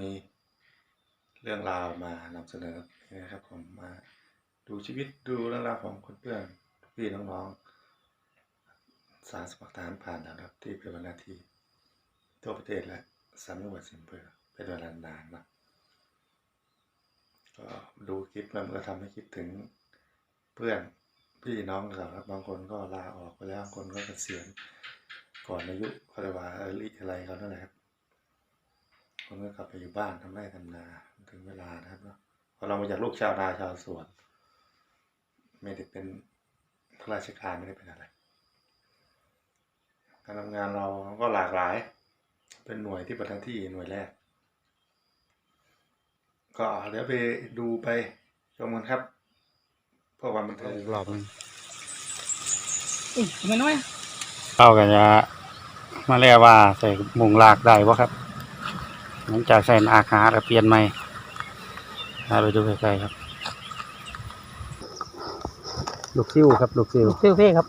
มีเรื่องราวมานำเสนอนะครับผมมาดูชีวิตดูเรื่องราวของคนเพื่อนพี่น้องๆสารสมัครทหารผ่านนะครับที่เป็นวันนาทีทั่วประเทศและสามจังหวัดสิงห์บุรีเป็นเวลานานนะก็ดูคลิปแล้วมันก็ทำให้คิดถึงเพื่อนพี่น้องเราครับบางคนก็ลาออกไปแล้วบางคนก็เกษียณก่อนอายุเขาเรียกว่าเอลิอะไรเขานั่นแหละครับ คนก็กลับไปอยู่บ้านทำไร่ทำนาถึงเวลานะครับเนาะพอเรามาจากลูกชาวนาชาวสวน ไม่ได้เป็นข้าราชการไม่ได้เป็นอะไร การทำงานเราก็หลากหลาย เป็นหน่วยที่ประจำที่หน่วยแรก ก็เดี๋ยวไปดูไปชมกันครับเพื่อความบันเทิงอีกรอบหนึงอุ้ยทำไมน้อยเข้ากันจะมาเรียกว่าใส่มุงลากได้บ่ครับ หลังจากใส่อาคาแล้วเปลี่ยนใหม่พาไปดูใกล้ๆครับลูกซิ่วครับลูกซิ่วเท่เท่ครับ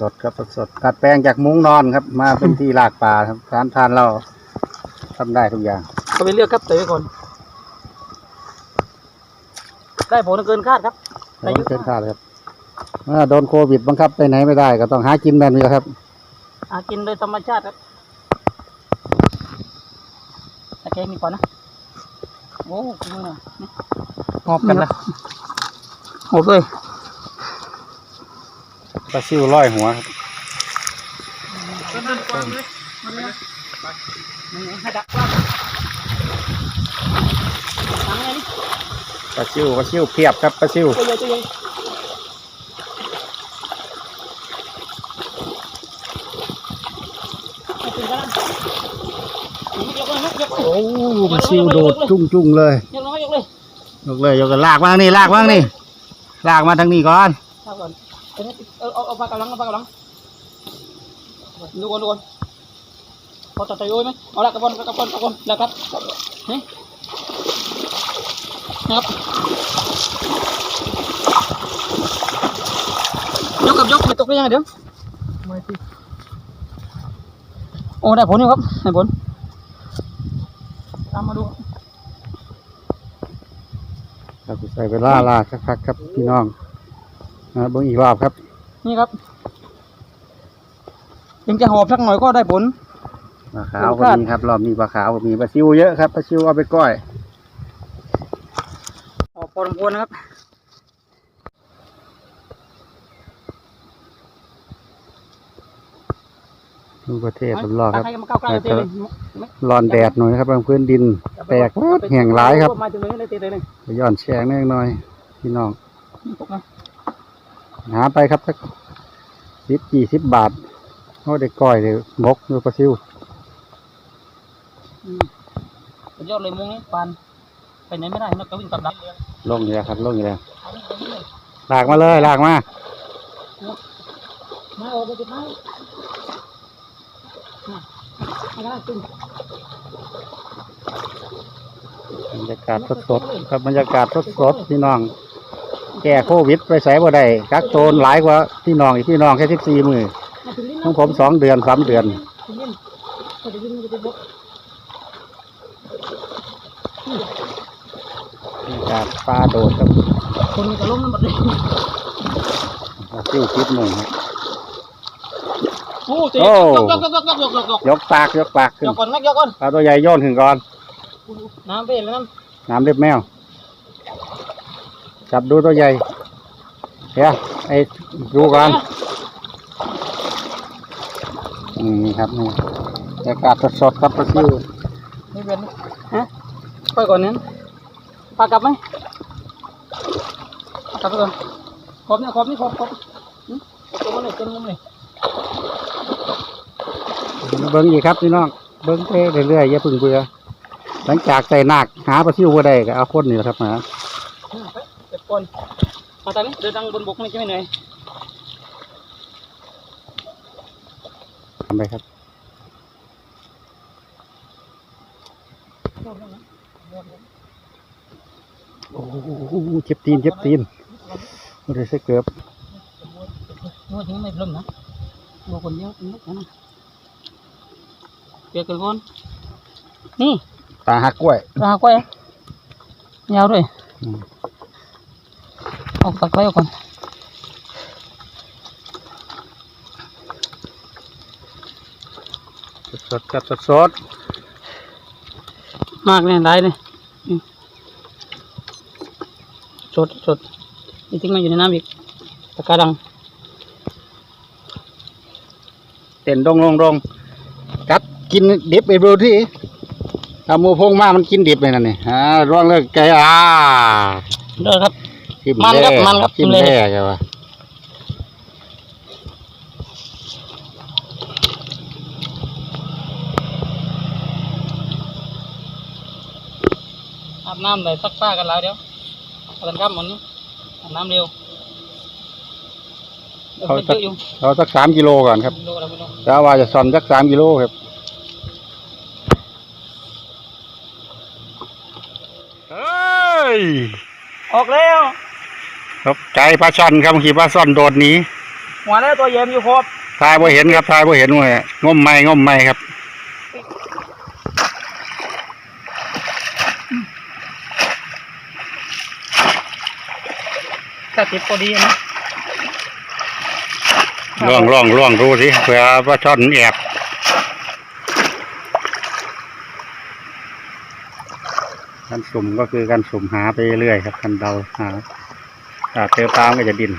สดๆครับสดๆตัดแปลงจากมุ้งนอนครับ มาเป็นที่ลากป่าครับทานทานเราทำได้ทุกอย่างก็ไปเลือกครับเตะไว้ก่อนได้ผลเกินคาดครับแต่ไม่เกินคาดครับ เมื่อโดนโควิดบังคับไปไหนไม่ได้ ก็ต้องหากินแบบนี้แหละครับ หากินโดยธรรมชาติครับตะแกรงนี่ก่อนนะ โอ้คุณมือหน่อยนี่หอบกันนะหอบเลยปลาซิ่วร้อยหัวครับให้ดักว่าหนังไงนี่ปลาซิ่วปลาซิ่วเพียบครับปลาซิ่วตัวใหญ่ตัวใหญ่ให้ถึงกันนะยกเลยยกยกเลย โอ้ปลาซิ่วโดดจุ้งจุ้งๆเลยยกเลยยกเลยยกเลยยกกันลากมาทางนี้ลากมาทางนี้ลากมาทางนี้ก่อนเอาก่อนเอาเอาเอาเอาปลากระลังเอาปลากระลังดูก่อนดูก่อนพอตัดใจโอ้ยไหมเอาละกระปอนกระปอนกระปอนแล้วครับนี่นะครับยกกับยกไม่ตกได้ยังไงเดี๋ยวไม่สิโอ้ได้ผลอยู่ครับได้ผลตามมาดู ครับใส่เวลาลากคักๆครับพี่น้องนะเบิ่งอีกรอบครับ นี่ครับยังจะหอบสักหน่อยก็ได้ผลปลาขาวก็มีครับรอบนี้ปลาขาวก็มีปลาซิ่วเยอะครับปลาซิ่วเอาไปก้อยออกพอสมควรนะครับ ดูประเทศรอบๆครับใครมาก้าวใกล้เตะเลยร้อนแดดหน่อยครับบางพื้นดิน แตกหมดแห้งหลายครับมาถึงเลยเตะเลยไปย้อนแชงนิดหน่อยพี่น้องตกนะหาไปครับสักสิบกี่สิบบาทเขาได้ก้อยเลยมกดูปลาซิวสุดยอดเลยมุ้งนี้ปานไปไหนไม่ได้นอกจากวิ่งกลับหลังลงอยู่แล้วครับลงอยู่แล้วลากมาเลยลากมามาออกไปจุดไหน มาได้ตึงบรรยากาศสดๆครับบรรยากาศสดๆพี่น้อง แก้โควิดไปใส่บ่ได้กักโตนหลายกว่าพี่น้องอีกพี่น้องแค่สิบสี่มือมาถึงลิ้นของผมสองเดือนสามเดือนถึงลิ้นพอจะลิ้นมันจะเป็นบกบรรยากาศปลาโดดครับคนมันก็ล้มหมดเลยปลาซิวคิดหนึ่งครับ โอ้เจ๊โอ้ยกยกยกยกยกยกยกยกปากยกปากขึ้นยกก่อนนะยกก่อนปลาตัวใหญ่โย่นขึ้นก่อน น้ำเป็นแล้วนั่นน้ำเล็บแมว จับดูตัวใหญ่เดี๋ยวไอ้ดูก่อนอืมนี่ครับนี่บรรยากาศสดๆครับปลาซิวนี่เป็นฮะไปก่อนนั้นพากลับไหมกลับไปก่อนขอบเนี่ยขอบนี่ขอบขอบหืมตัวมันเลยเต็มมุมเลย เบิ้งอีกครับพี่น้องเบิ้งไปเรื่อยๆอย่าเพึ่งเบื่อหลังจากใส่หนักหาปลาซิวบ่ได้ก็เอาคนนี่แหละครับมาอืมไปเก็บก่อนมาตอนนี้เดินทางบนบกนี่จะไม่เหนื่อยทำไปครับโอ้โหเจ็บตีนเจ็บตีนไม่ได้ใส่เกือบว่าถึงไม่พร้อมนะดูคนเดียวเป็นลูกนะ เปียกกันก่อนนี่ตาหักกล้วยปลากล้วยยาวด้วยอืมเอาตักไว้เอาก่อนสดๆครับสดมากเนี่ยได้เลยอืมสดสดนี่ทิ้งมาอยู่ในน้ำอีกตะกร้าดังๆเต้นดงลงดง กัดกินดิบไปดูที่เอาหมูพงมามันกินดิบเลยนั่นนี่อ่าร่วงเลยไก่อ่าเด้อครับ จิ้มมันครับแร่มันครับจิ้มจิ้มแร่ แร่ใช่ปะอาบน้ำได้ซักผ้ากันแล้วเดี๋ยวเอากันครับหมดนี้อาบน้ำเร็วเดี๋ยวมันเยอะอยู่เราสักสามกิโลก่อนครับไม่รู้อะไรไม่รู้แล้วว่าจะซ่อนสักสามกิโลครับเฮ้ ย ออกแล้วครับใจปลาช่อนครับขี่ปลาช่อนโดดหนีหัวแล้วตัวเย็มอยู่ครบทายบ่เห็นครับทายบ่เห็นเว้ยงมไม่งมไม่ครับถ้าติดพอดีนะล่วงล่วงล่วงดูสิเผื่อปลาช่อนแอบ การสุ่มก็คือการสุ่มหาไปเรื่อยครับการเดาหาเจอปลามันก็จะดิน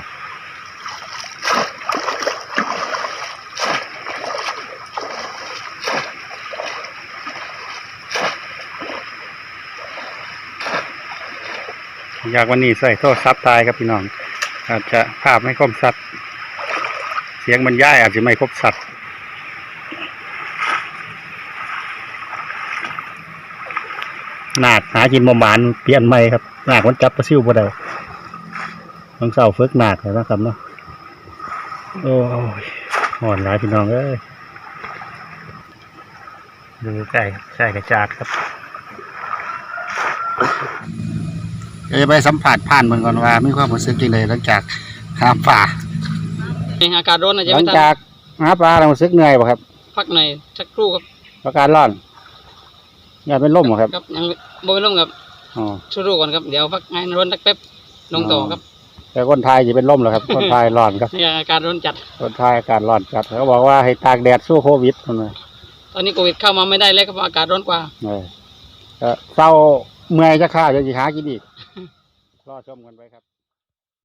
อยากวันนี้ใส่โทรศัพท์ตายครับพี่น้อง อาจจะภาพไม่คมสัดเสียงบรรยายอาจจะไม่ครบสัตว์ ดนาดหากินบหมานเปลี่ยนใหม่ครับนาดมันจับปลาซิวบ่ได้ต้องเศร้าฝึกนาดเลยนะครับเนาะโอ้ยอ่อนหลายพี่น้องเอ้ยดูใกล้ใช่กระจาดครับเดี๋ยวจะไปสัมผัสผ่านเมืองก่อนว่ามีความรู้สึกยังไงหลังจากข้ามป่าเองอากาศร้อนอาจจะหลัไม่งทันจากหาปลาเรารู้สึกเหนื่อยป่ะครับ พักหน่อยสักครู่ครับ ประการร้อน อย่าเป็นล่มเหรอครับครับยังบ่ไปลงครับอ๋อช่วยดูก่อนครับเดี๋ยวพักให้ร้อนสักแป๊บลงต่อครับ แต่คนไทยจะเป็นล่มเหรอครับ คนไทยร้อนครับนี่อากาศร้อนจัดคนไทยอากาศร้อนจัดเขาบอกว่าให้ตากแดดสู้โควิดนั่นเลยตอนนี้โควิดเข้ามาไม่ได้แล้วครับเพราะอากาศร้อนกว่าเออก็เศร้าเมื่อยจะฆ่าจะสิหากินอีกรอชมกันไปครับ